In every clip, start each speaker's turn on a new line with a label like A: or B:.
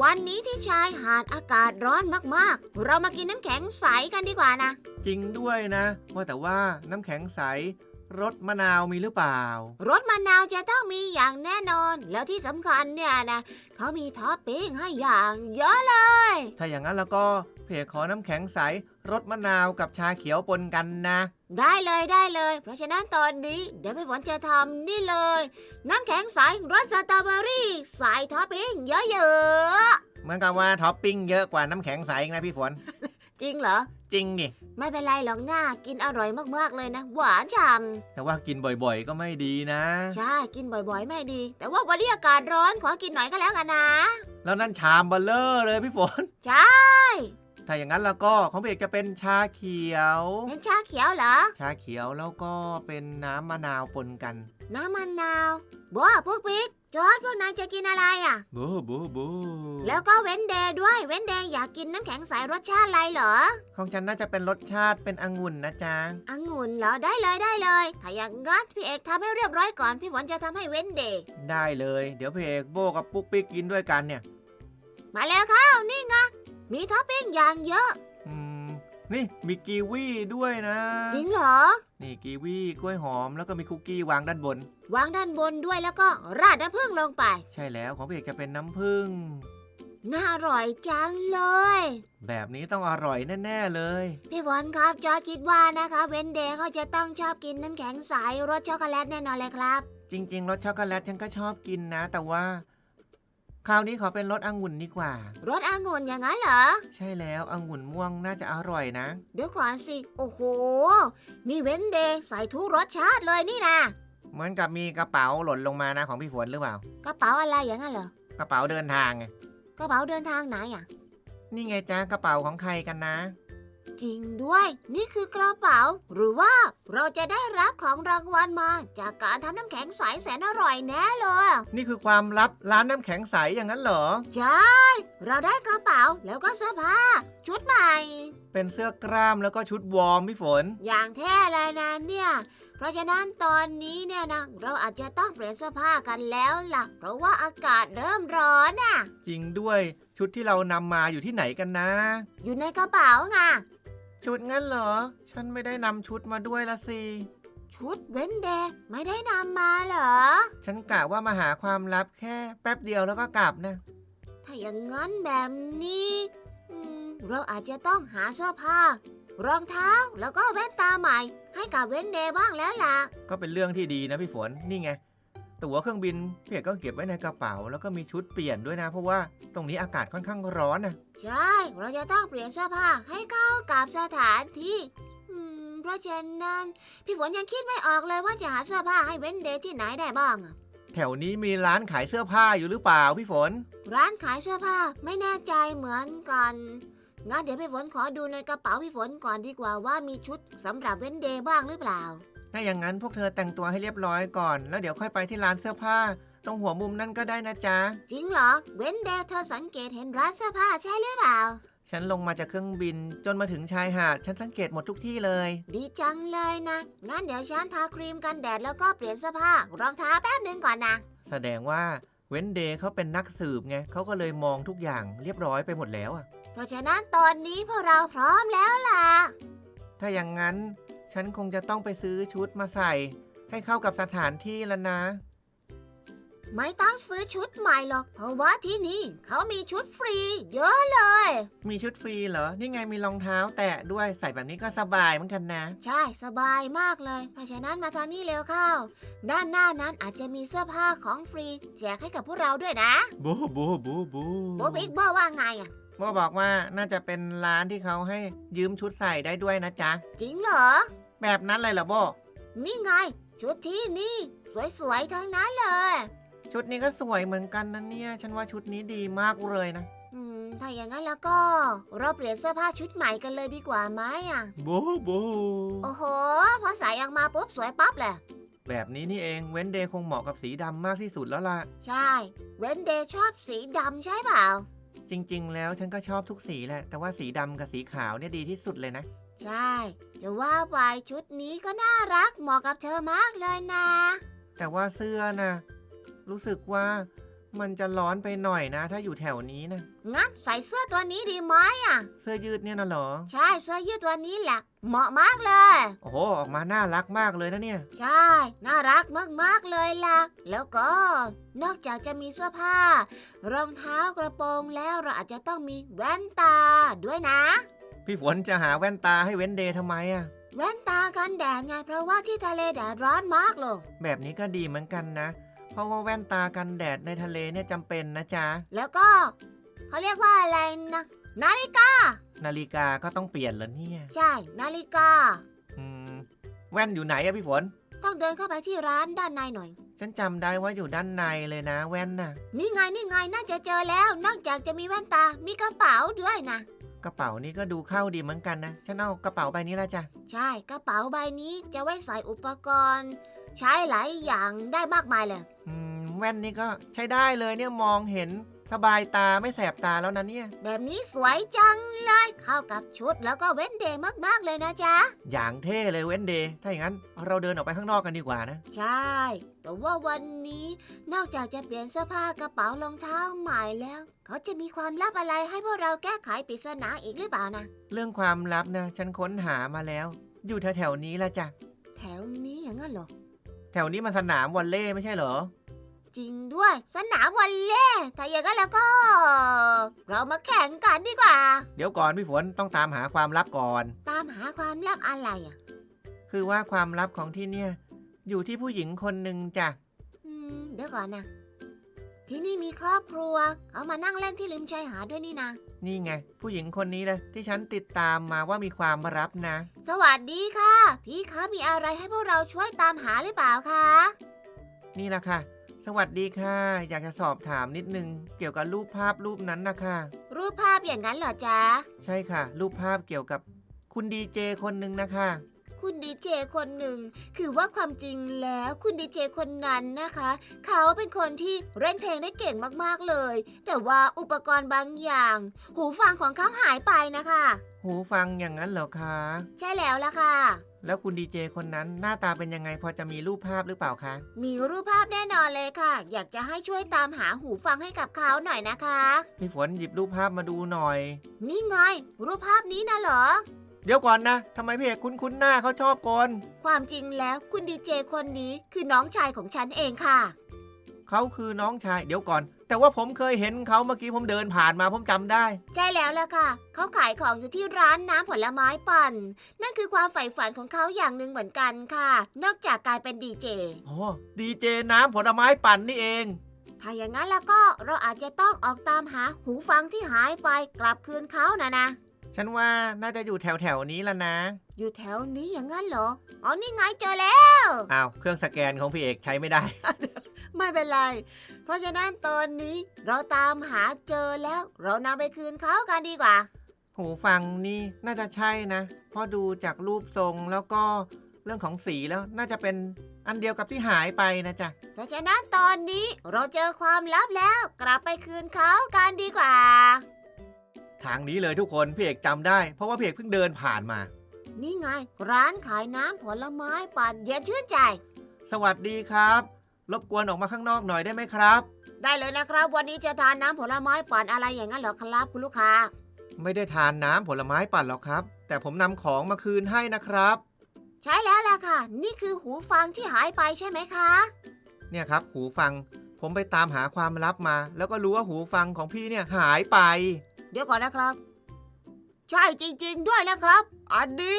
A: วันนี้ที่ชายหาดอากาศร้อนมากๆ เรามากินน้ำแข็งใสกันดีกว่านะ
B: จริงด้วยนะ ว่าแต่ว่าน้ำแข็งใส รสมะนาวมีหรือเปล่า
A: รสมะนาวจะต้องมีอย่างแน่นอน แล้วที่สำคัญเนี่ยนะเขามีท็อปปิ้งให้อย่างเยอะเลย
B: ถ้าอย่างนั้นแล้วก็เพจขอน้ำแข็งใสรสมะนาวกับชาเขียวปนกันนะ
A: ได้เลยได้เลย เพราะฉะนั้นตอนนี้เดี๋ยวพี่ฝนจะทำนี่เลย น้ำแข็งใสรสสตรอเบอรี่ใส่ท็อปปิ้งเยอะ
B: เหมือนกับว่าท็อปปิ้งเยอะกว่าน้ำแข็งใสอีกนะพี่ฝน
A: ๆ จริงเหรอ
B: จริงดิ
A: ไม่เป็นไรหรอกน้ากินอร่อยมากๆเลยนะ หวานฉ่
B: แต่ว่ากินบ่อยๆ ก็ไม่ดีนะำ
A: ใช่กินบ่อยๆ ไม่ดี แต่ว่าวันนี้อากาศร้อนขอกินหน่อยก็แล้วกันนะ
B: แล้วนั่นชามเบลเลอร์เลยพี่ฝน
A: ใช่
B: ถ้าอย่างนั้นแล้วก็ของเพจจะเป็นชาเขียว
A: เป็นชาเขียวเหรอ
B: ชาเขียวแล้วก็เป็นน้ำมะนาวปนกัน
A: น้ำมะนาวบัวพวกปิ๊กจอร์ดพวกนายจะกินอะไรอะ
B: บูบูบู
A: แล้วก็เว้นเดย์ด้วย เว้นเดย์อยากกินน้ำแข็งใสรสชาติอะไรเหรอ
B: ของฉันน่าจะเป็นรสชาติเป็นองุ่นนะจ๊ะ
A: องุ่นเหรอ ได้เลยได้เลย ถ้าอย่างงั้นพี่เอกทำให้เรียบร้อยก่อน พี่ฝนจะทำให้เว้นเดย์
B: ได้เลย เดี๋ยวเพจโบกับปุ๊กปิ๊กกินด้วยกันเนี่ย
A: มาแล้วข้าวนี่ไง มีท็อปปิ้งอย่างเยอะ
B: อืม นี่มีกีวีด้วยนะ
A: จริงเหรอ
B: นี่กีวีกล้วยหอมแล้วก็มีคุกกี้วางด้านบน
A: วางด้านบนด้วยแล้วก็ราดน้ำผึ้งลงไป
B: ใช่แล้วของเพจจะเป็นน้ำผึ้ง
A: น่าอร่อยจังเลย
B: แบบนี้ต้องอร่อยแน่ๆเลย
A: พี่ฝนครับจอร์จคิดว่านะคะเว้นเดย์เขาจะต้องชอบกินน้ำแข็งใสรสช็อกโกแลตแน่นอนเลยครับ
B: จริงๆรสช็อกโกแลตฉันก็ชอบกินนะ แต่ว่า คราวนี้ขอเป็นรสองุ่นดีกว่า
A: รสองุ่นอย่างนั้นเหรอ
B: ใช่แล้วองุ่นม่วงน่าจะอร่อยนะ
A: เดี๋ยวก่อนสิ โอ้โห นี่เว้นเดย์ใส่ทุกรสชาติเลยนี่นะ
B: เหมือนกับมีกระเป๋าหล่นลงมานะของพี่ฝนหรือเปล่า
A: กระเป๋าอะไรอย่างนั้นเหรอ
B: กระเป๋าเดินทางไง
A: กระเป๋าเดินทางไหนอะ
B: นี่ไงจ้ากระเป๋าของใครกันนะ
A: จริงด้วย นี่คือกระเป๋า หรือว่าเราจะได้รับของรางวัลมา จากการทำน้ำแข็งใสแสนอร่อยแน่เลย
B: นี่คือความลับร้านน้ำแข็งใสอย่างนั้นเหรอ
A: ใช่ เราได้กระเป๋าแล้วก็เสื้อผ้า ชุดใหม่
B: เป็นเสื้อกล้ามแล้วก็ชุดวอร์มพี่ฝน
A: อย่างแท้เลยนะเนี่ย เพราะฉะนั้นตอนนี้เนี่ยนะเราอาจจะต้องเปลี่ยนเสื้อผ้ากันแล้วล่ะ เพราะว่าอากาศเริ่มร้อนอะ
B: จริงด้วยชุดที่เรานำมาอยู่ที่ไหนกันนะ
A: อยู่ในกระเป๋าไง
B: ชุดงั้นเหรอ ฉันไม่ได้นำชุดมาด้วยละสิ
A: ชุดเว้นเดย์ไม่ได้นำมาเหรอ
B: ฉันกะว่ามาหาความลับแค่แป๊บเดียวแล้วก็กลับนะ
A: ถ้าอย่างนั้นแบบนี้อืมเราอาจจะต้องหาเสื้อผ้า รองเท้าแล้วก็แว่นตาใหม่ ให้กับเว้นเดย์บ้างแล้วล่ะ
B: ก็เป็นเรื่องที่ดีนะพี่ฝน นี่ไง ตั๋วเครื่องบินพี่เอกก็เก็บไว้ในกระเป๋า แล้วก็มีชุดเปลี่ยนด้วยนะ เพราะว่าตรงนี้อากาศค่อนข้างร้อนนะ
A: ใช่ เราจะต้องเปลี่ยนเสื้อผ้าให้เข้ากับสถานที่อืมเพราะฉะนั้นพี่ฝนยังคิดไม่ออกเลยว่าจะหาเสื้อผ้าให้เว้นเดย์ที่ไหนได้บ้างอะ
B: แถวนี้มีร้านขายเสื้อผ้าอยู่หรือเปล่าพี่ฝน
A: ร้านขายเสื้อผ้าไม่แน่ใจเหมือนกันงั้นเดี๋ยวพี่ฝนขอดูในกระเป๋าพี่ฝนก่อนดีกว่าว่ามีชุดสำหรับเว้นเดย์บ้างหรือเปล่า
B: ถ้าอย่างนั้นพวกเธอแต่งตัวให้เรียบร้อยก่อน แล้วเดี๋ยวค่อยไปที่ร้านเสื้อผ้า ตรงหัวมุมนั่นก็ได้นะจ๊ะ
A: จริงเหรอ เว้นเดย์เธอสังเกตเห็นร้านเสื้อผ้าใช่หรือเปล่า
B: ฉันลงมาจากเครื่องบินจนมาถึงชายหาด ฉันสังเกตหมดทุกที่เลย
A: ดีจังเลยนะ งั้นเดี๋ยวฉันทาครีมกันแดดแล้วก็เปลี่ยนเสื้อผ้ารองเท้าแป๊บหนึ่งก่อนนะ
B: แสดงว่าเว้นเดย์เขาเป็นนักสืบไงเขาก็เลยมองทุกอย่างเรียบร้อยไปหมดแล้วอะ
A: เพราะฉะนั้นตอนนี้พวกเราพร้อมแล้วล่ะ
B: ถ้าอย่างนั้น ฉันคงจะต้องไปซื้อชุดมาใส่ ให้เข้ากับสถานที่แล้วนะ
A: ไม่ต้องซื้อชุดใหม่หรอก เพราะว่าที่นี่เขามีชุดฟรี เยอะเลย
B: มีชุดฟรีเหรอ นี่ไงมีรองเท้าแตะด้วยใส่แบบนี้ก็สบายเหมือนกันนะ
A: ใช่สบายมากเลย เพราะฉะนั้นมาทางนี้เร็วเข้า ด้านหน้านั้นอาจจะมีเสื้อผ้าของฟรี แจกให้กับพวกเราด้วยนะ
B: บูบูบูบู
A: โบบิ๊กบอกว่าไงอะ
B: โบบอกว่าน่าจะเป็นร้านที่เขาให้ยืมชุดใส่ได้ด้วยนะจ๊ะ
A: จริงเหรอ
B: แบบนั้นเลยเหรอโบ
A: นี่ไง ชุดที่นี่ สวยๆทั้งนั้นเลย
B: ชุดนี้ก็สวยเหมือนกันนะเนี่ย ฉันว่าชุดนี้ดีมากเลยนะ
A: อืม ถ้าอย่างนั้นแล้วก็เราเปลี่ยนเสื้อผ้าชุดใหม่กันเลยดีกว่าไหมอะ
B: บูบู
A: โอ้โห พอใส่ออกมาปุ๊บสวยปั๊บเลย
B: แบบนี้นี่เองเว้นเดย์คงเหมาะกับสีดำมากที่สุดแล้วล่ะ
A: ใช่ เวนเดย์ชอบสีดำใช่เปล่า
B: จริง ๆ แล้วฉันก็ชอบทุกสีแหละ แต่ว่าสีดำกับสีขาวเนี่ยดีที่สุดเลยนะ
A: ใช่ จะว่าไปชุดนี้ก็น่ารักเหมาะกับเธอมากเลยนะ
B: แต่ว่าเสื้อนะ รู้สึกว่ามันจะร้อนไปหน่อยนะ ถ้าอยู่แถวนี้นะ
A: งั้นใส่เสื้อตัวนี้ดีไหมอะ
B: เสื้อยืดเนี่ยนะเหรอ
A: ใช่เสื้อยืดตัวนี้แหละ เหมาะมากเลย
B: โอ้โหออกมาน่ารักมากเลยนะเนี่ย
A: ใช่ น่ารักมากๆเลยล่ะ แล้วก็ นอกจากจะมีเสื้อผ้า รองเท้ากระโปรงแล้วเราอาจจะต้องมีแว่นตาด้วยนะ
B: พี่ฝนจะหาแว่นตาให้เว้นเดย์ทำไมอะ
A: แว่นตากันแดดไงเพราะว่าที่ทะเลแดดร้อนมากเลย
B: แบบนี้ก็ดีเหมือนกันนะ เพราะว่าแว่นตากันแดดในทะเลเนี่ยจำเป็นนะจ๊ะ
A: แล้วก็เขาเรียกว่าอะไรนะนาฬิกา
B: นาฬิกาก็ต้องเปลี่ยนเหรอเนี่ย
A: ใช่ นาฬิกา
B: อืม แว่นอยู่ไหนอะพี่ฝน
A: ต้องเดินเข้าไปที่ร้านด้านในหน่อย
B: ฉันจำได้ว่าอยู่ด้านในเลยนะแว่นน่ะ
A: นี่ไงนี่ไงน่าจะเจอแล้ว นอกจากจะมีแว่นตา มีกระเป๋าด้วยนะ
B: กระเป๋านี้ก็ดูเข้าดีเหมือนกันนะ ฉันเอากระเป๋าใบนี้ละจ้ะ
A: ใช่กระเป๋าใบนี้จะไว้ใส่อุปกรณ์ ใช้หลายอย่างได้มากมายเลย
B: อืม แว่นนี้ก็ใช้ได้เลยเนี่ยมองเห็นสบายตาไม่แสบตาแล้วนะเนี่ย
A: แบบนี้สวยจังเลย เข้ากับชุดแล้วก็เว้นเดย์มากๆเลยนะจ๊ะ
B: อย่างเท่เลยเว้นเดย์ถ้าอย่างนั้นเราเดินออกไปข้างนอกกันดีกว่านะ
A: ใช่ แต่ว่าวันนี้นอกจากจะเปลี่ยนเสื้อผ้ากระเป๋ารองเท้าใหม่แล้ว เขาจะมีความลับอะไรให้พวกเราแก้ไขปริศนาอีกหรือเปล่านะ
B: เรื่องความลับนะฉันค้นหามาแล้ว อยู่แถวๆนี้ละจ้ะ
A: แถวนี้อย่างนั้นเหรอ
B: แถวนี้มันสนามวอลเล่ไม่ใช่เหรอ
A: จริงด้วย สนามวอลเล่ถ้าอย่างนั้นแล้วก็ เรามาแข่งกันดีกว่า
B: เดี๋ยวก่อนพี่ฝนต้องตามหาความลับก่อน
A: ตามหาความลับอะไรอะ
B: คือว่าความลับของที่เนี่ย อยู่ที่ผู้หญิงคนหนึ่งจ้ะ
A: อืมเดี๋ยวก่อนนะ ที่นี่มีครอบครัว เอามานั่งเล่นที่ริมชายหาดด้วยนี่นะ
B: นี่ไง ผู้หญิงคนนี้เลยที่ฉันติดตามมาว่ามีความลับนะ
A: สวัสดีค่ะ พี่คะมีอะไรให้พวกเราช่วยตามหาหรือเปล่าคะ
B: นี่แหละค่ะ สวัสดีค่ะ อยากจะสอบถามนิดนึง เกี่ยวกับรูปภาพรูปนั้นนะคะ
A: รูปภาพอย่างนั้นเหรอจ๊ะ
B: ใช่ค่ะ รูปภาพเกี่ยวกับคุณดีเจคนหนึ่งนะคะ
A: คุณดีเจคนหนึ่ง คือว่าความจริงแล้วคุณดีเจคนนั้นนะคะ เขาเป็นคนที่เล่นเพลงได้เก่งมากๆเลย แต่ว่าอุปกรณ์บางอย่าง หูฟังของเขาหายไปนะคะ
B: หูฟังอย่างนั้นเหรอคะ
A: ใช่แล้วล่ะค่ะ
B: แล้วคุณดีเจคนนั้นหน้าตาเป็นยังไงพอจะมีรูปภาพหรือเปล่าคะ
A: มีรูปภาพแน่นอนเลยค่ะ อยากจะให้ช่วยตามหาหูฟังให้กับเขาหน่อยนะคะ
B: พี่ฝนหยิบรูปภาพมาดูหน่อย
A: นี่ไง รูปภาพนี้นะเหรอ
B: เดี๋ยวก่อนนะทำไมพี่เอกคุ้นๆหน้าเขาชอบกล
A: ความจริงแล้วคุณดีเจคนนี้คือน้องชายของฉันเองค่ะ
B: เขาคือน้องชาย เดี๋ยวก่อน แต่ว่าผมเคยเห็นเขาเมื่อกี้ผมเดินผ่านมาผมจำได้
A: ใช่แล้วล่ะค่ะ เขาขายของอยู่ที่ร้านน้ำผลไม้ปั่น นั่นคือความใฝ่ฝันของเขาอย่างหนึ่งเหมือนกันค่ะ นอกจากการเป็นดีเจ
B: โอ้ดีเจน้ำผลไม้ปั่นนี่เอง
A: ถ้าอย่างนั้นแล้วก็เราอาจจะต้องออกตามหาหูฟังที่หายไปกลับคืนเขานะนะ
B: ฉันว่าน่าจะอยู่แถวๆนี้ละนะ
A: อยู่แถวนี้อย่างนั้นเหรอ อ๋อ นี่ไงเจอแล้ว
B: อ้าวเครื่องสแกนของพี่เอกใช้ไม่ได้
A: ไม่เป็นไร เพราะฉะนั้นตอนนี้เราตามหาเจอแล้ว เรานำไปคืนเขากันดีกว่า
B: หูฟังนี่น่าจะใช่นะเพราะดูจากรูปทรงแล้วก็เรื่องของสีแล้วน่าจะเป็นอันเดียวกับที่หายไปนะจ๊ะ
A: เพราะฉะนั้นตอนนี้เราเจอความลับแล้ว กลับไปคืนเขากันดีกว่า
B: ทางนี้เลยทุกคนพี่เอกจำได้ เพราะว่าพี่เอกเพิ่งเดินผ่านมา
A: นี่ไง ร้านขายน้ำผลไม้ปั่นเย็นชื่นใจ
B: สวัสดีครับ รบกวนออกมาข้างนอกหน่อยได้ไหมครับ
A: ได้เลยนะครับ วันนี้จะทานน้ำผลไม้ปั่นอะไรอย่างนั้นเหรอครับคุณลูกค้า
B: ไม่ได้ทานน้ำผลไม้ปั่นหรอกครับ แต่ผมนำของมาคืนให้นะครับ
A: ใช่แล้วล่ะค่ะ นี่คือหูฟังที่หายไปใช่ไหมคะ
B: เนี่ยครับ หูฟัง ผมไปตามหาความลับมา แล้วก็รู้ว่าหูฟังของพี่เนี่ยหายไป
A: เดี๋ยวก่อนนะครับ ใช่จริง ๆ ด้วยนะครับ อันนี้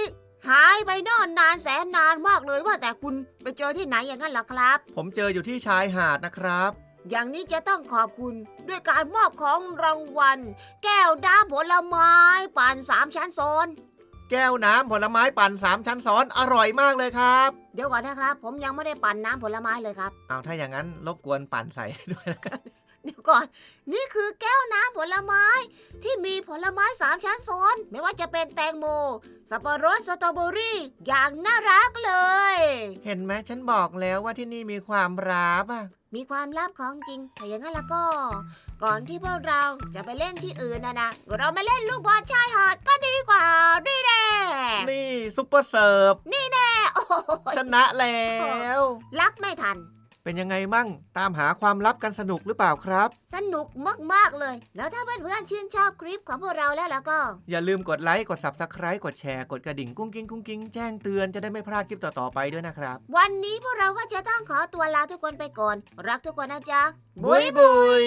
A: หายไปนอนนานแสนนานมากเลยว่าแต่คุณไปเจอที่ไหนอย่างนั้นล่ะครับ
B: ผมเจออยู่ที่ชายหาดนะครับ
A: อย่างนี้จะต้องขอบคุณด้วยการมอบของรางวัล แก้วน้ำผลไม้ปั่นสามชั้นโซน
B: แก้วน้ำผลไม้ปั่นสามชั้นซ้อนอร่อยมากเลยครับ
A: เดี๋ยวก่อนนะครับ ผมยังไม่ได้ปั่นน้ำผลไม้เลยครับ
B: เอาถ้าอย่างนั้นรบกวนปั่นใส่ด้วยนะครับ
A: เดี๋ยวก่อน นี่คือแก้วน้ำผลไม้ที่มีผลไม้สามชั้นซ้อน ไม่ว่าจะเป็นแตงโม สับปะรดสตรอเบอรี่ อย่างน่ารักเลย
B: เห็นไหมฉันบอกแล้วว่าที่นี่มีความลับอะ
A: มีความลับของจริงถ้าอย่างนั้นแล้วก็ ก่อนที่พวกเราจะไปเล่นที่อื่นนะนะเรามาเล่นลูกบอลชายหาดก็ดีกว่าดีแน่
B: นี่ซุปเปอร์เซิร์ฟ
A: โอ้โห
B: ชนะแล้ว
A: รับไม่ทัน
B: เป็นยังไงมั่ง ตามหาความลับกันสนุกหรือเปล่าครับ
A: สนุกมาก ๆ เลย แล้วถ้าเพื่อนๆชื่นชอบคลิปของพวกเราแล้วแล้วก็
B: อย่าลืมกดไลค์กด subscribe กดแชร์กดกระดิ่งกุ้งกิ้งกุ้งกิ้งแจ้งเตือนจะได้ไม่พลาดคลิปต่อ ๆ ไปด้วยนะครับ
A: วันนี้พวกเราก็จะต้องขอตัวลาทุกคนไปก่อน รักทุกคนนะจ๊ะ
B: บุยบุย